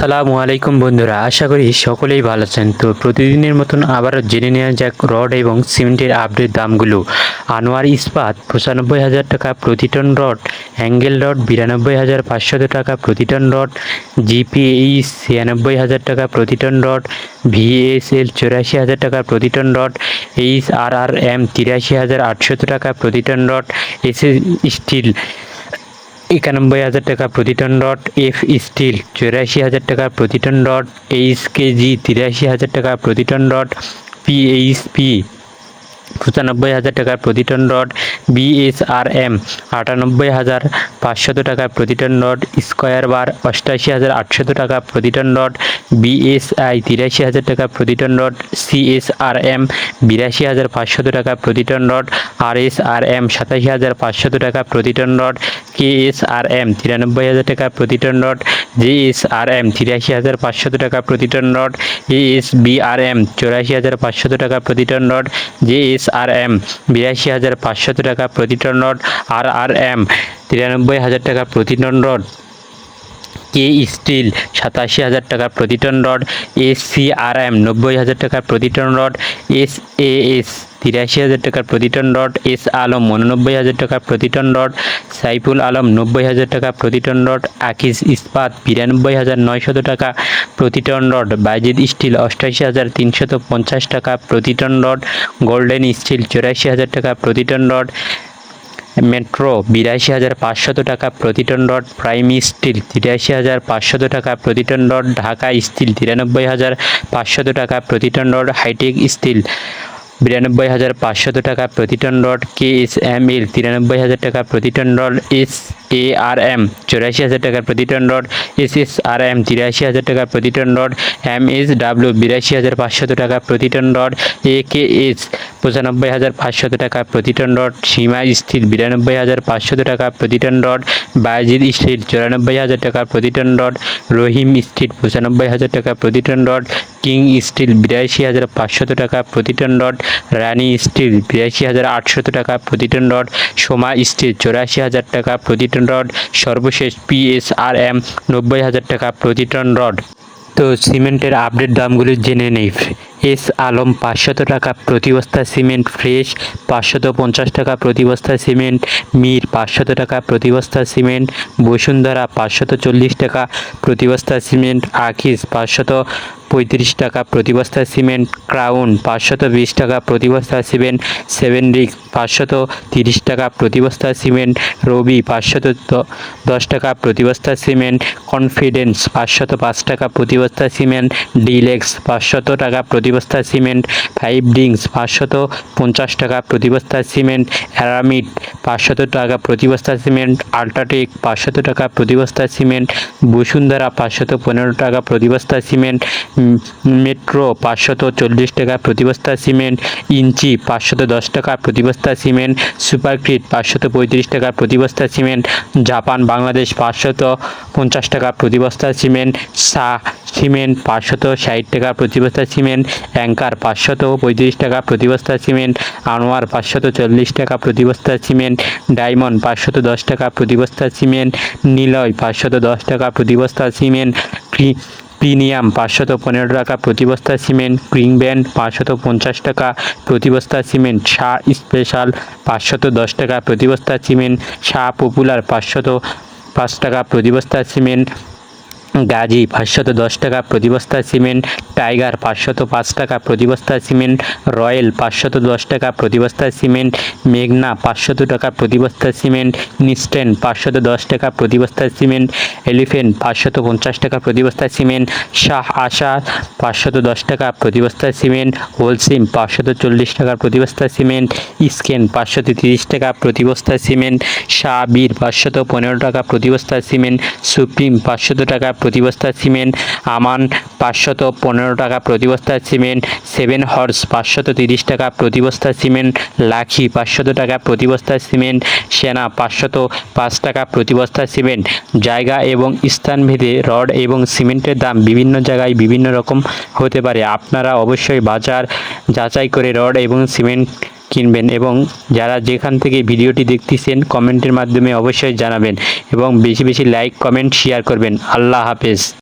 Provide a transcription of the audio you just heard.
আসসালামু আলাইকুম বন্ধুরা, আশা করি সকলেই ভালো আছেন। তো প্রতিদিনের মতন আবার জেনে নেওয়া যাক রড এবং সিমেন্টের আপডেট দামগুলো। আনোয়ার ইস্পাত, পঁচানব্বই হাজার টাকা প্রতি টন রড, অ্যাঙ্গেল রড, বিরানব্বই হাজার পাঁচশত টাকা প্রতি টন রড জিপিএইচ ছিয়ানব্বই হাজার টাকা প্রতি টন রড, ভিএসএল, চৌরাশি হাজার টাকা প্রতি ton rod H R R M তিরাশি হাজার আটশত টাকা প্রতি টন রড এস স্টিল একানব্বই হাজার টাকা প্রতি টন রড এফ স্টিল চৌরাশি হাজার টাকা প্রতি টন রড এইচ কেজি তিরাশি হাজার টাকা প্রতি টন রড পিএইচপি পঁচানব্বই হাজার টাকা প্রতি টন রড বিএসআরএম আটানব্বই হাজার পাঁচশত টাকা প্রতি টন রড স্কোয়ার বার অষ্টাশি হাজার আটশত টাকা প্রতি টন রড বিএসআই তিরাশি হাজার টাকা প্রতি টন রড সিএসআরএম বিরাশি হাজার পাঁচশত টাকা প্রতি টন রড আরএসআরএম সাতাশি হাজার পাঁচশত টাকা প্রতি টন রড কেএসআরএম তিরানব্বই হাজার টাকা প্রতি টন রড এম তিরাশি হাজার পাঁচশত টাকা প্রতি টন রড এম চৌরাশি হাজার পাঁচশত টাকা প্রতি টন রড এম বিরাশি হাজার পাঁচশত টাকা প্রতি ton rod R R M তিরানব্বই হাজার টাকা প্রতি টন রড কে স্টিল সাতাশি হাজার টাকা প্রতি ton rod S C R M নব্বই হাজার টাকা প্রতি ton rod S A S তিরাশি হাজার টাকার প্রতি টন রড এস আলম উননব্বই হাজার টাকা প্রতি টন রড, সাইফুল আলম নব্বই হাজার টাকা প্রতি টন রড আকিস ইস্পাত বিরানব্বই হাজার নয়শত টাকা প্রতি টন রড বাইজিদ স্টিল অষ্টাশি হাজার তিনশত পঞ্চাশ টাকা প্রতি টন রড, গোল্ডেন স্টিল চৌরাশি হাজার টাকা প্রতি টন রড মেট্রো, বিরাশি হাজার পাঁচশত টাকা প্রতি টন রড, প্রাইম স্টিল, তিরাশি হাজার পাঁচশত টাকা প্রতি টন রড, ঢাকা স্টিল, তিরানব্বই হাজার পাঁচশত টাকা প্রতি টন রড, হাইটেক স্টিল, বিরানব্বই হাজার পাঁচশত টাকা প্রতি ton rod K S M L তিরানব্বই হাজার টাকা প্রতি ton rod, S A R M চৌরাশি হাজার টাকা প্রতি ton rod S S R M তিরাশি হাজার টাকা প্রতি ton rod M S W বিরাশি হাজার পাঁচশত টাকা প্রতি ton rod A K S পঁচানব্বই হাজার পাঁচশত টাকা প্রতি টন রড সীমা স্টিল বিরানব্বই হাজার পাঁচশত টাকা প্রতি টন রড বায়াজিদ স্টিল চুরানব্বই হাজার টাকা প্রতি টন রড রহিম স্টিল পঁচানব্বই হাজার টাকা প্রতি টন রড কিং স্টিল বিরাশি হাজার পাঁচশত টাকা প্রতি টন রড রানী স্টিল বিরাশি হাজার আটশত টাকা প্রতি টন রড সোমা স্টিল চৌরাশি হাজার টাকা প্রতি টন রড, সর্বশেষ পিএসআরএম নব্বই হাজার টাকা প্রতি টন রড। তো সিমেন্টের আপডেট দামগুলি জেনে নেই। এস আলম পাঁচশত টাকা প্রতি বস্তা সিমেন্ট, ফ্রেশ পাঁচশত পঞ্চাশ টাকা প্রতি বস্তা সিমেন্ট, মির পাঁচশত টাকা প্রতি বস্তা সিমেন্ট, বসুন্ধরা পাঁচশত চল্লিশ টাকা প্রতি বস্তা সিমেন্ট আখিস পাঁচশত পঁয়ত্রিশ টাকা প্রতি বস্তা সিমেন্ট, ক্রাউন পাঁচশত বিশ টাকা প্রতি বস্তা সিমেন্ট, সেভেন রিক্স পাঁচশত তিরিশ টাকা প্রতি বস্তা সিমেন্ট, রবি পাঁচশত দশ টাকা প্রতি বস্তা সিমেন্ট, কনফিডেন্স পাঁচশত পাঁচ টাকা প্রতি বস্তা সিমেন্ট, ডিলেক্স পাঁচশত টাকা প্রতি বস্তা সিমেন্ট, ফাইভ ডিংস পাঁচশত পঞ্চাশ টাকা প্রতি বস্তা সিমেন্ট, অ্যারামিড পাঁচশত টাকা প্রতি বস্তা সিমেন্ট আল্ট্রাটেক পাঁচশত টাকা প্রতি বস্তা সিমেন্ট বসুন্ধরা পাঁচশত পনেরো টাকা প্রতি বস্তা সিমেন্ট মেট্রো পাঁচশত চল্লিশ টাকা প্রতি বস্তা সিমেন্ট ইঞ্চি পাঁচশত দশ টাকা প্রতি বস্তা সিমেন্ট সুপারক্রিট পাঁচশত পঁয়ত্রিশ টাকা প্রতি বস্তা সিমেন্ট জাপান বাংলাদেশ পাঁচশত পঞ্চাশ টাকা প্রতি বস্তা সিমেন্ট সা সিমেন্ট পাঁচশত ষাট টাকা প্রতি বস্তা সিমেন্ট অ্যাঙ্কার পাঁচশত পঁয়ত্রিশ টাকা প্রতি বস্তা সিমেন্ট আনোয়ার পাঁচশত চল্লিশ টাকা প্রতি বস্তা সিমেন্ট ডায়মন্ড পাঁচশত দশ টাকা প্রতি বস্তা সিমেন্ট, নিলয় পাঁচশত দশ টাকা প্রতি বস্তা সিমেন্ট প্রিমিয়াম পাঁচশত পনেরো টাকা প্রতি বস্তা সিমেন্ট ক্রিং ব্যান্ড পাঁচশত পঞ্চাশ টাকা প্রতি বস্তা সিমেন্ট শাহ স্পেশাল পাঁচশত দশ টাকা প্রতি বস্তা সিমেন্ট শাহ পপুলার পাঁচশত পাঁচ টাকা প্রতি বস্তা সিমেন্ট গাজী পাঁচশত দশ টাকা প্রতি বস্তা সিমেন্ট টাইগার পাঁচশত পাঁচ টাকা প্রতি বস্তা সিমেন্ট রয়্যাল পাঁচশত দশ টাকা প্রতি বস্তা সিমেন্ট মেঘনা পাঁচশত টাকা প্রতি বস্তা সিমেন্ট নিস্টেন পাঁচশত দশ টাকা প্রতি বস্তা সিমেন্ট এলিফেন্ট পাঁচশত পঞ্চাশ টাকা প্রতি বস্তা সিমেন্ট শাহ আশা পাঁচশত দশ টাকা প্রতি বস্তা সিমেন্ট হোলসিম পাঁচশত চল্লিশ টাকা প্রতি বস্তা সিমেন্ট স্কেন পাঁচশত তিরিশ টাকা প্রতি বস্তা সিমেন্ট শাহ বীর পাঁচশত পনেরো টাকা প্রতি বস্তা সিমেন্ট সুপ্রিম পাঁচশত টাকা প্রতি বস্তা সিমেন্ট, আমান পাঁচশত পনেরো টাকা প্রতি বস্তা সিমেন্ট, সেভেন হর্স পাঁচশত তিরিশ টাকা প্রতি বস্তা সিমেন্ট, লাখি পাঁচশত টাকা প্রতি বস্তা সিমেন্ট, সেনা পাঁচশত পাঁচ টাকা প্রতি বস্তা সিমেন্ট। জায়গা এবং স্থানভেদে রড এবং সিমেন্টের দাম বিভিন্ন জায়গায় বিভিন্ন রকম হতে পারে। আপনারা অবশ্যই বাজার যাচাই করে রড এবং সিমেন্ট কিনবেন এবং যারা যেখান থেকে ভিডিওটি দেখতেছেন কমেন্টের মাধ্যমে অবশ্যই জানাবেন এবং বেশি বেশি লাইক কমেন্ট শেয়ার করবেন। আল্লাহ হাফেজ।